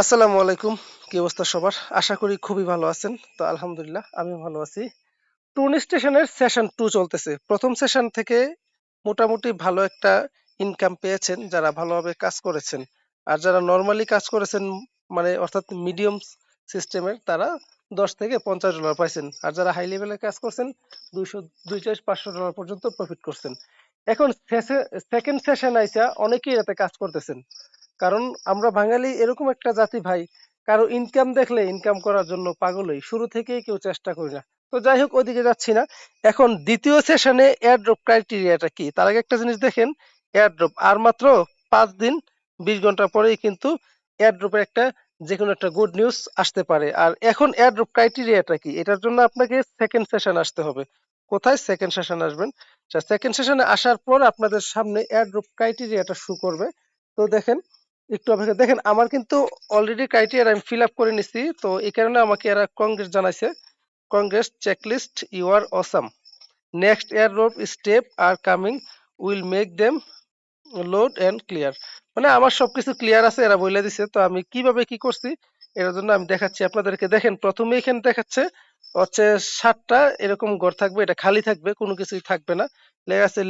আসসালামু আলাইকুম। কি অবস্থা সবার? আশা করি খুবই ভালো আছেন। তো আলহামদুলিল্লাহ, আমি ভালো আছি। টুন স্টেশনের সেশন টু চলতেছে। প্রথম সেশন থেকে মোটামুটি ভালো একটা ইনকাম পেয়েছেন যারা ভালোভাবে কাজ করেছেন। আর যারা নর্মালি কাজ করেছেন মানে অর্থাৎ মিডিয়াম সিস্টেমের তারা দশ থেকে পঞ্চাশ ডলার পাইছেন। আর যারা হাই লেভেলে কাজ করছেন, দুইশো, দুই দুইশো পাঁচশো ডলার পর্যন্ত প্রফিট করছেন। এখন সেকেন্ড সেশন আইসা অনেকেই এতে কাজ করতেছেন। কারণ আমরা বাঙালি এরকম একটা জাতি ভাই, কারও ইনকাম দেখলে ইনকাম করার জন্য পাগলই, শুরু থেকেই কেউ চেষ্টা করি না। তো যাই হোক, ওইদিকে যাচ্ছি না। এখন দ্বিতীয় সেশনে এয়ারড্রপ ক্রাইটেরিয়াটা কি? তার আগে একটা জিনিস দেখেন এয়ারড্রপ আর মাত্র পাঁচ দিন, বিশ ঘণ্টা পরেই কিন্তু এয়ারড্রপের একটা যে কোনো একটা গুড নিউজ আসতে পারে। আর এখন এয়ারড্রপ ক্রাইটেরিয়াটা কি? এটার জন্য আপনাকে সেকেন্ড সেশন আসতে হবে। কোথায় সেকেন্ড সেশন আসবেন? সেকেন্ড সেশনে আসার পর আপনাদের সামনে এয়ারড্রপ ক্রাইটেরিয়াটা শু করবে। তো দেখেন একটু অপেক্ষা, দেখেন আমার কিন্তু অলরেডি ক্রাইটেরিয়া আমি ফিল আপ করে নিছি, তো এই কারণে আমাকে এরা কংগ্রেস জানাইছে। Congrats checklist you are awesome next air road step are coming will make them load and clear মানে আমার সবকিছু ক্লিয়ার আছে, এরা বলে দিছে, তো আমি কীভাবে কি করছি, এর জন্য আমি দেখাচ্ছি আপনাদেরকে। দেখেন, প্রথমে এখানে দেখাচ্ছে, হচ্ছে সাতটা এরকম ঘর থাকবে, এটা খালি থাকবে, কোনো কিছুই থাকবে না। লেখা আছে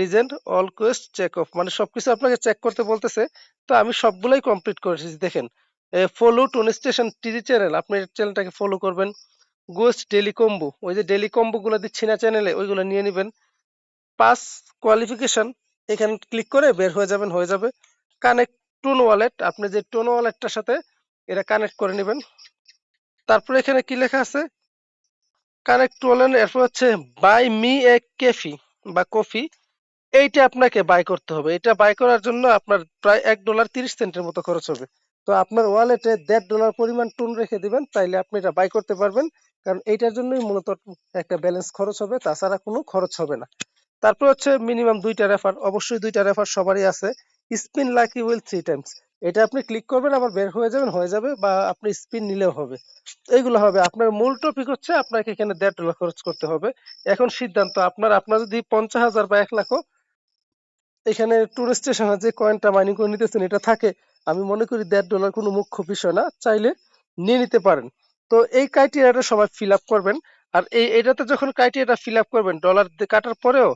legend all quest check off মানে সবকিছু আপনাকে চেক করতে বলতেছে। তো আমি সবগুলাই কমপ্লিট করেছি দেখেন। ফলো টুন স্টেশন টিভি চ্যানেল আপনি চ্যানেলটাকে ফলো করবেন। গোস্ট ডেলি কম্বো ওই যে ডেলি কম্বো গুলো দিচ্ছি না চ্যানেলে ওইগুলো নিয়ে নেবেন। পাস কোয়ালিফিকেশন এখানে ক্লিক করে বের হয়ে যাবেন, হয়ে যাবে। কানেক্ট টোন ওয়ালেট আপনি যে টোন ওয়ালেটটার সাথে এটা কানেক্ট করে নেবেন। তারপরে এখানে কি লেখা আছে? কানেক্ট ওয়ালেট এরপর হচ্ছে বাই মি এ কেফি বা কফি এইটা আপনাকে বাই করতে হবে। এটা বাই করার জন্য আপনার প্রায় এক ডলার তিরিশ সেন্টের মতো খরচ হবে। তো আপনার ওয়ালেটে দেড় ডলার পরিমাণ টুন রেখে দিবেন, তাইলে আপনি এটা বাই করতে পারবেন। কারণ এইটার জন্যই মূলত একটা ব্যালেন্স খরচ হবে, তাছাড়া কোনো খরচ হবে না। তারপর হচ্ছে মিনিমাম দুইটা রেফার অবশ্যই দুইটা রেফার সবারই আছে। Spin lucky wheel three times এটা আপনি ক্লিক করবেন, আবার বের হয়ে যাবেন, হয়ে যাবে বা আপনি স্পিন নিলেও হবে। এইগুলো হবে। আপনার মূল টপিক হচ্ছে আপনাকে এখানে দেড় ডলার খরচ করতে হবে। এখন সিদ্ধান্ত আপনার আপনার যদি পঞ্চাশ হাজার বা এক লাখও এখানে টুরিস্ট স্টেশনে যে কয়েনটা মাইনিং করে নিতেছেন, এটা থাকে। আমি মনে করি দেড় ডলার কোনো মুখ্য বিষয় না, চাইলে নিয়ে নিতে পারেন। তো এই ক্রাইটেরিয়াটা সবাই ফিল আপ করবেন। আর এই, এটাতে যখন ক্রাইটেরিয়াটা ফিল আপ করবেন ডলার কাটার পরেও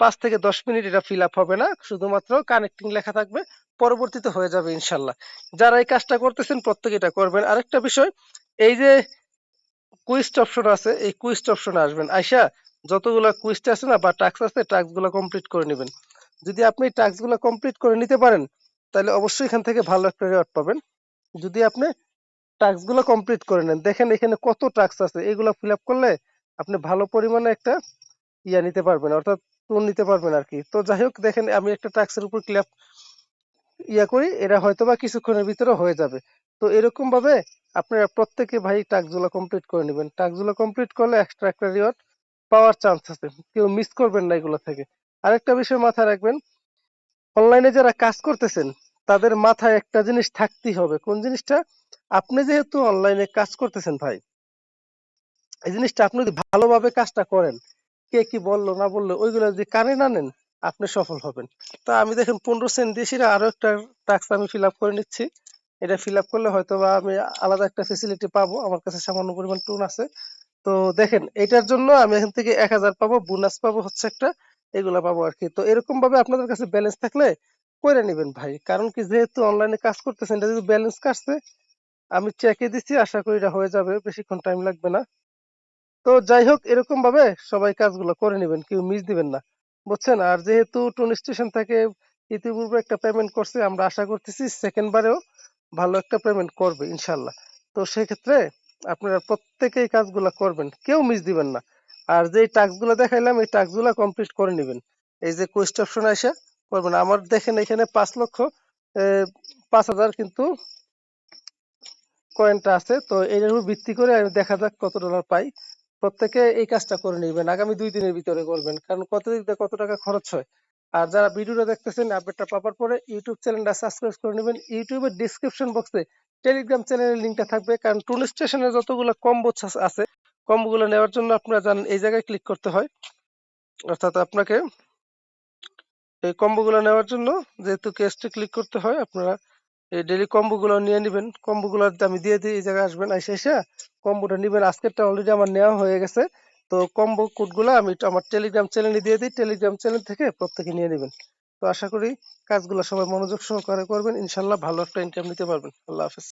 পাঁচ থেকে দশ মিনিট এটা ফিল আপ হবে না, শুধুমাত্র কানেক্টিং লেখা থাকবে, পরবর্তীতে হয়ে যাবে ইনশাল্লাহ। যারা এই কাজটা করতেছেন, প্রত্যেকে এটা করবেন। আরেকটা বিষয়, এই যে কুইস্ট অপশন আছে, এই কুইস্ট অপশনে আসবেন। আইসা, যতগুলো কুইস্ট আছে না, বা টাস্ক আছে টাস্কগুলো কমপ্লিট করে নেবেন। যদি আপনি টাস্কগুলো কমপ্লিট করে নিতে পারেন, তাহলে অবশ্যই এখান থেকে ভালো একটা রেওয়ার্ড পাবেন। যদি আপনি টাস্কগুলো কমপ্লিট করে নেন, দেখেন এখানে কত টাস্ক আছে, এগুলো ফিল আপ করলে আপনি ভালো পরিমাণে একটা ইয়া নিতে পারবেন, অর্থাৎ টোন নিতে পারবেন আর কি। তো যাই হোক, দেখেন আমি একটা টাস্কের উপর ক্লিক ইয়া করি, এটা হয়তো বা কিছুক্ষণের ভিতরে হয়ে যাবে। তো এরকম ভাবে আপনারা প্রত্যেকে ভাই টাস্কগুলো কমপ্লিট করে নেবেন। টাস্কগুলো কমপ্লিট করলে এক্সট্রা একটা রিওয়ার্ড পাওয়ার চান্স আছে। কেউ মিস করবেন না এগুলো থেকে। আরেকটা বিষয় মাথায় রাখবেন অনলাইনে যারা কাজ করতেছেন, তাদের মাথায় একটা জিনিস থাকতেই হবে। কোন জিনিসটা? আপনি যেহেতু অনলাইনে কাজ করতেছেন ভাই, এই জিনিসটা আপনি যদি ভালোভাবে কাজটা করেন, কে কি বলল, না বলল, ওইগুলো যদি কানে না নেন, আপনি সফল হবেন। তো আমি দেখেন পনেরো সেন্ট দিয়েছি আরও একটা টাস্ক আমি ফিল করে নিচ্ছি। এটা ফিল করলে হয়তো বা আমি আলাদা একটা ফেসিলিটি পাবো, আমার কাছে সামান্য পরিমাণ টুন আছে। তো দেখেন, এটার জন্য আমি এখান থেকে এক হাজার পাবো বোনাস পাবো হচ্ছে একটা। এগুলা পাবো আর কি। তো এরকম ভাবে আপনাদের কাছে ব্যালেন্স থাকলে করে নেবেন ভাই। কারণ কি, যেহেতু অনলাইনে কাজ করতেছেন, এটা যদি ব্যালেন্স কাটছে, আমি চেকে দিচ্ছি আশা করি এটা হয়ে যাবে, বেশিক্ষণ টাইম লাগবে না। তো যাই হোক, এরকম ভাবে সবাই কাজগুলো করে নেবেন, কেউ মিস দিবেন না। বুঝছেন? আর যেহেতু টুন স্টেশন থেকে ইতিপূর্বে একটা পেমেন্ট করছে, আমরা আশা করতেছি সেকেন্ড বারেও ভালো একটা পেমেন্ট করবে ইনশাল্লাহ তো সেক্ষেত্রে আপনারা প্রত্যেকেই কাজগুলো করবেন, কেউ মিস দিবেন না। আর যে টাস্কগুলো দেখাইলাম, এই টাস্কগুলো কমপ্লিট করে নেবেন। এই যে কোয়েস্ট অপশন আসে করবেন। আমার দেখেন এখানে পাঁচ লক্ষ পাঁচ হাজার কিন্তু কয়েনটা আছে। তো এর উপর ভিত্তি করে আমি দেখা যাক কত ডলার পাই। প্রত্যেকে এই কাজটা করে নেবেন। আগামী দুই দিনের ভিতরে করবেন। কারণ কত দিক কত টাকা খরচ হয়। আর যারা ভিডিওটা দেখতেছেন আপডেটটা পাওয়ার পরে ইউটিউব চ্যানেলটা সাবস্ক্রাইব করে নেবেন। ইউটিউবের ডিসক্রিপশন বক্সে টেলিগ্রাম চ্যানেলের লিঙ্কটা থাকবে। কারণ টুল স্টেশনে যতগুলো কম্বো আছে কম্বোগুলো নেওয়ার জন্য আপনারা জানেন, এই জায়গায় ক্লিক করতে হয়। অর্থাৎ আপনাকে এই কম্বোগুলো নেওয়ার জন্য যেহেতু কেসটি ক্লিক করতে হয়, আপনারা এই ডেইলি কম্বোগুলো নিয়ে নেবেন। কম্বোগুলো আমি দিয়ে দিই এই জায়গায় আসবেন, এসে এসে কম্বোটা নেবেন। আজকেরটা অলরেডি আমার নেওয়া হয়ে গেছে। তো কম্বো কোডগুলো আমি আমার টেলিগ্রাম চ্যানেলে দিয়ে দিই। টেলিগ্রাম চ্যানেল থেকে প্রত্যেকে নিয়ে নেবেন। তো আশা করি কাজগুলো সবাই মনোযোগ সহকারে করবেন। ইনশাল্লাহ ভালো একটা ইনকাম নিতে পারবেন। আল্লাহ হাফেজ।